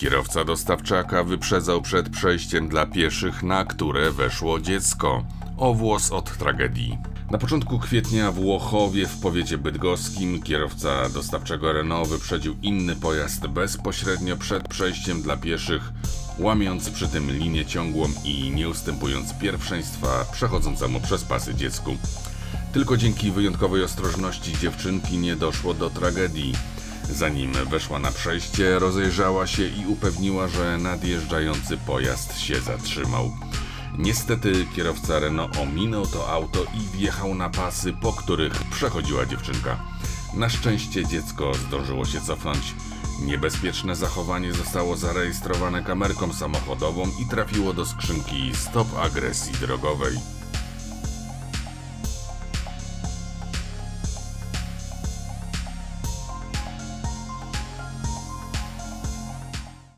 Kierowca dostawczaka wyprzedzał przed przejściem dla pieszych, na które weszło dziecko. O włos od tragedii. Na początku kwietnia w Łochowie w powiecie bydgoskim kierowca dostawczego Renault wyprzedził inny pojazd bezpośrednio przed przejściem dla pieszych, łamiąc przy tym linię ciągłą i nie ustępując pierwszeństwa przechodzącemu przez pasy dziecku. Tylko dzięki wyjątkowej ostrożności dziewczynki nie doszło do tragedii. Zanim weszła na przejście, rozejrzała się i upewniła, że nadjeżdżający pojazd się zatrzymał. Niestety kierowca Renault ominął to auto i wjechał na pasy, po których przechodziła dziewczynka. Na szczęście dziecko zdążyło się cofnąć. Niebezpieczne zachowanie zostało zarejestrowane kamerką samochodową i trafiło do skrzynki Stop Agresji Drogowej.